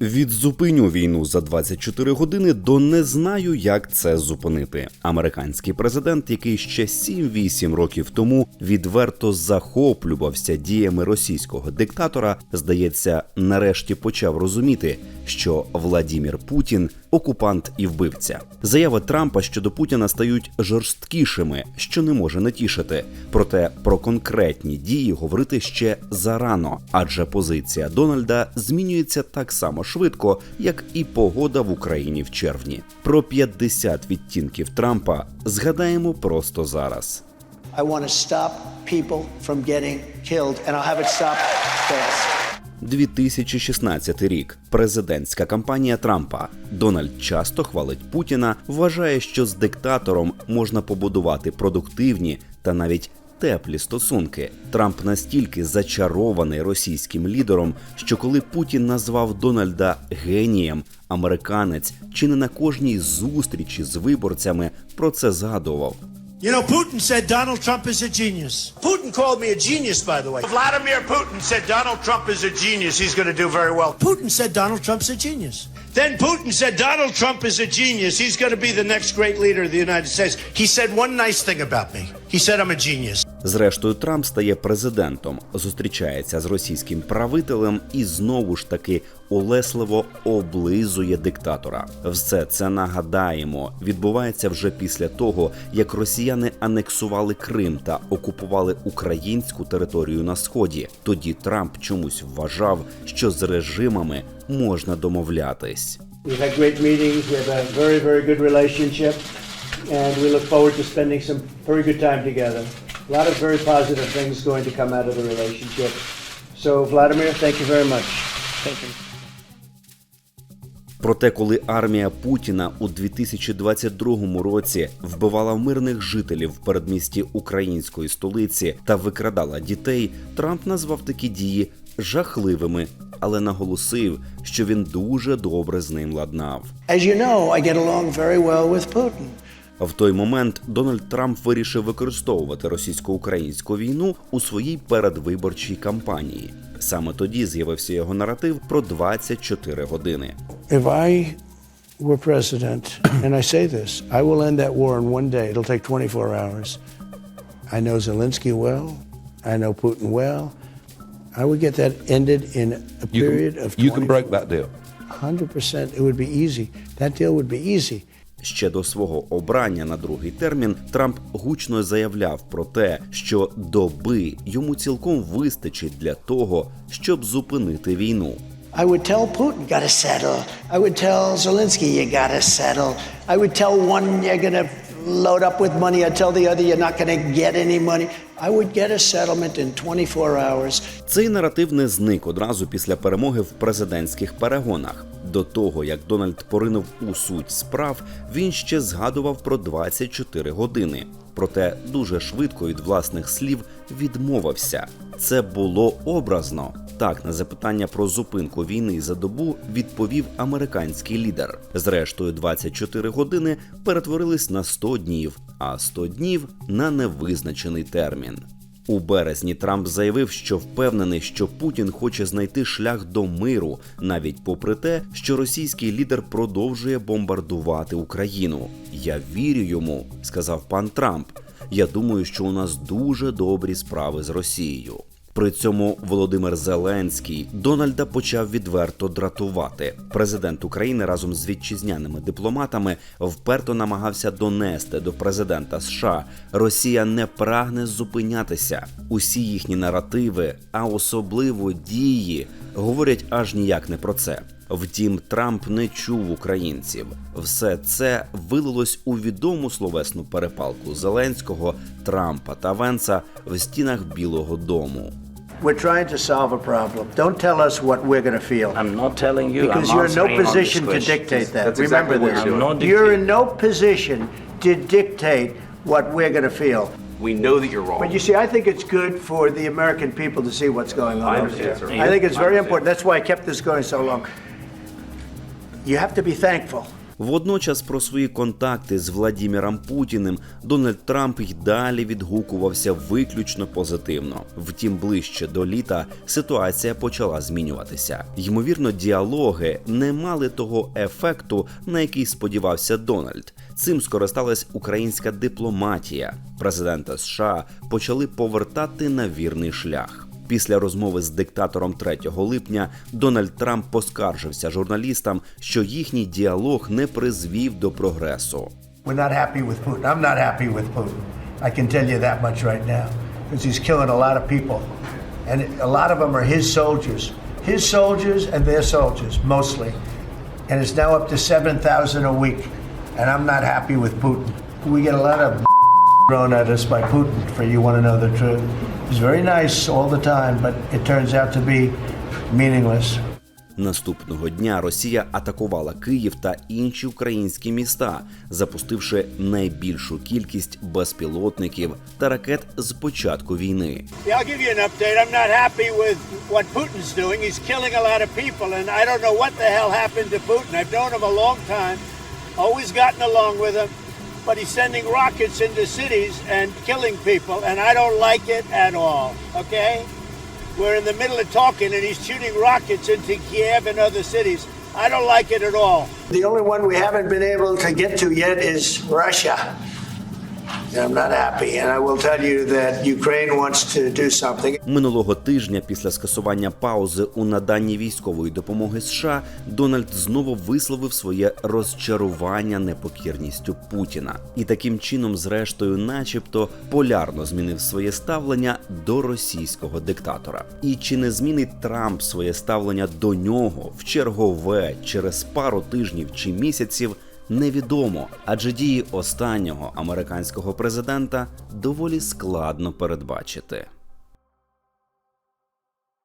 Відзупиню війну за 24 години до не знаю, як це зупинити. Американський президент, який ще 7-8 років тому відверто захоплювався діями російського диктатора, здається, нарешті почав розуміти, що Владімір Путін окупант і вбивця. Заяви Трампа щодо Путіна стають жорсткішими, що не може не тішити. Проте про конкретні дії говорити ще зарано, адже позиція Дональда змінюється так само швидко, як і погода в Україні в червні. Про 50 відтінків Трампа згадаємо просто зараз. I want to stop people from getting killed, and I'll have it stop fast. 2016 рік. Президентська кампанія Трампа. Дональд часто хвалить Путіна, вважає, що з диктатором можна побудувати продуктивні та навіть теплі стосунки. Трамп настільки зачарований російським лідером, що коли Путін назвав Дональда генієм, американець чи не на кожній зустрічі з виборцями про це згадував. You know, Putin said Donald Trump is a genius. Putin called me a genius, by the way. Vladimir Putin said Donald Trump is a genius. He's going to do very well. Putin said Donald Trump's a genius. Then Putin said Donald Trump is a genius. He's going to be the next great leader of the United States. He said one nice thing about me. He said I'm a genius. Зрештою, Трамп стає президентом, зустрічається з російським правителем і знову ж таки улесливо облизує диктатора. Все це нагадаємо відбувається вже після того, як росіяни анексували Крим та окупували українську територію на сході. Тоді Трамп чомусь вважав, що з режимами можна домовлятись. We've had great meetings. We have a very, very good relationship, and we look forward to spending some very good time together. A lot of very positive things going to come out of the relationship. So, Vladimir, thank you very much. Thank you. Проте, коли армія Путіна у 2022 році вбивала мирних жителів в передмісті української столиці та викрадала дітей, Трамп назвав такі дії жахливими, але наголосив, що він дуже добре з ним ладнав. As you know, I get along very well with Putin. В той момент Дональд Трамп вирішив використовувати російсько-українську війну у своїй передвиборчій кампанії. Саме тоді з'явився його наратив про 24 години. If I were president, and I say this, I will end that war in one day. It'll take 24 hours. I know Zelensky well. I know Putin well. I would get that ended in a period of you can break that deal. 100%. It would be easy. That deal would be easy. Ще до свого обрання на другий термін Трамп гучно заявляв про те, що доби йому цілком вистачить для того, щоб зупинити війну. I would tell Putin, you gotta settle. I would tell Zelensky, you gotta settle. I would tell one, you're gonna load up with money. I tell the other, you're not gonna get any money. I would get a settlement in 24 hours. Цей наратив не зник одразу після перемоги в президентських перегонах. До того як Дональд поринув у суть справ, він ще згадував про 24 години. Проте дуже швидко від власних слів відмовився. Це було образно. Так, на запитання про зупинку війни за добу відповів американський лідер. Зрештою, 24 години перетворились на 100 днів, а 100 днів на невизначений термін. У березні Трамп заявив, що впевнений, що Путін хоче знайти шлях до миру, навіть попри те, що російський лідер продовжує бомбардувати Україну. Я вірю йому, сказав пан Трамп. Я думаю, що у нас дуже добрі справи з Росією. При цьому Володимир Зеленський Дональда почав відверто дратувати. Президент України разом з вітчизняними дипломатами вперто намагався донести до президента США. Росія не прагне зупинятися. Усі їхні наративи, а особливо дії, говорять аж ніяк не про це. Втім, Трамп не чув українців. Все це вилилось у відому словесну перепалку Зеленського, Трампа та Венса в стінах Білого Дому. We're trying to solve a problem. Don't tell us what we're going to feel. I'm not telling you. because I'm you're in no answering on position to question. dictate that. That's Remember exactly what this. you're. I'm not You're in no position to dictate what we're going to feel. We know that you're wrong. But you see, I think it's good for the American people to see what's going on I over understand, there. sir. I think it's I very understand. important. That's why I kept this going so long. You have to be thankful. Водночас про свої контакти з Владіміром Путіним Дональд Трамп й далі відгукувався виключно позитивно. Втім, ближче до літа ситуація почала змінюватися. Ймовірно, діалоги не мали того ефекту, на який сподівався Дональд. Цим скористалась українська дипломатія. Президента США почали повертати на вірний шлях. Після розмови з диктатором 3 липня Дональд Трамп поскаржився журналістам, що їхній діалог не призвів до прогресу. And it's now up to 7,000 a week. And I'm not happy with Putin. We get a lot of thrown at us by Putin, for you want to know the truth. He's very nice all the time, but it turns out to be meaningless. Наступного дня Росія атакувала Київ та інші українські міста, запустивши найбільшу кількість безпілотників та ракет з початку війни. Time, always gotten along with him, but he's sending rockets into cities and killing people, and I don't like it at all. Okay? We're in the middle of talking, and he's shooting rockets into Kiev and other cities. I don't like it at all. The only one we haven't been able to get to yet is Russia. I'm not happy. And I will tell you that Ukraine wants to do something. Минулого тижня, після скасування паузи у наданні військової допомоги США, Дональд знову висловив своє розчарування непокірністю Путіна і таким чином, зрештою, начебто, полярно змінив своє ставлення до російського диктатора. І чи не змінить Трамп своє ставлення до нього в чергове через пару тижнів чи місяців? Невідомо, адже дії останнього американського президента доволі складно передбачити.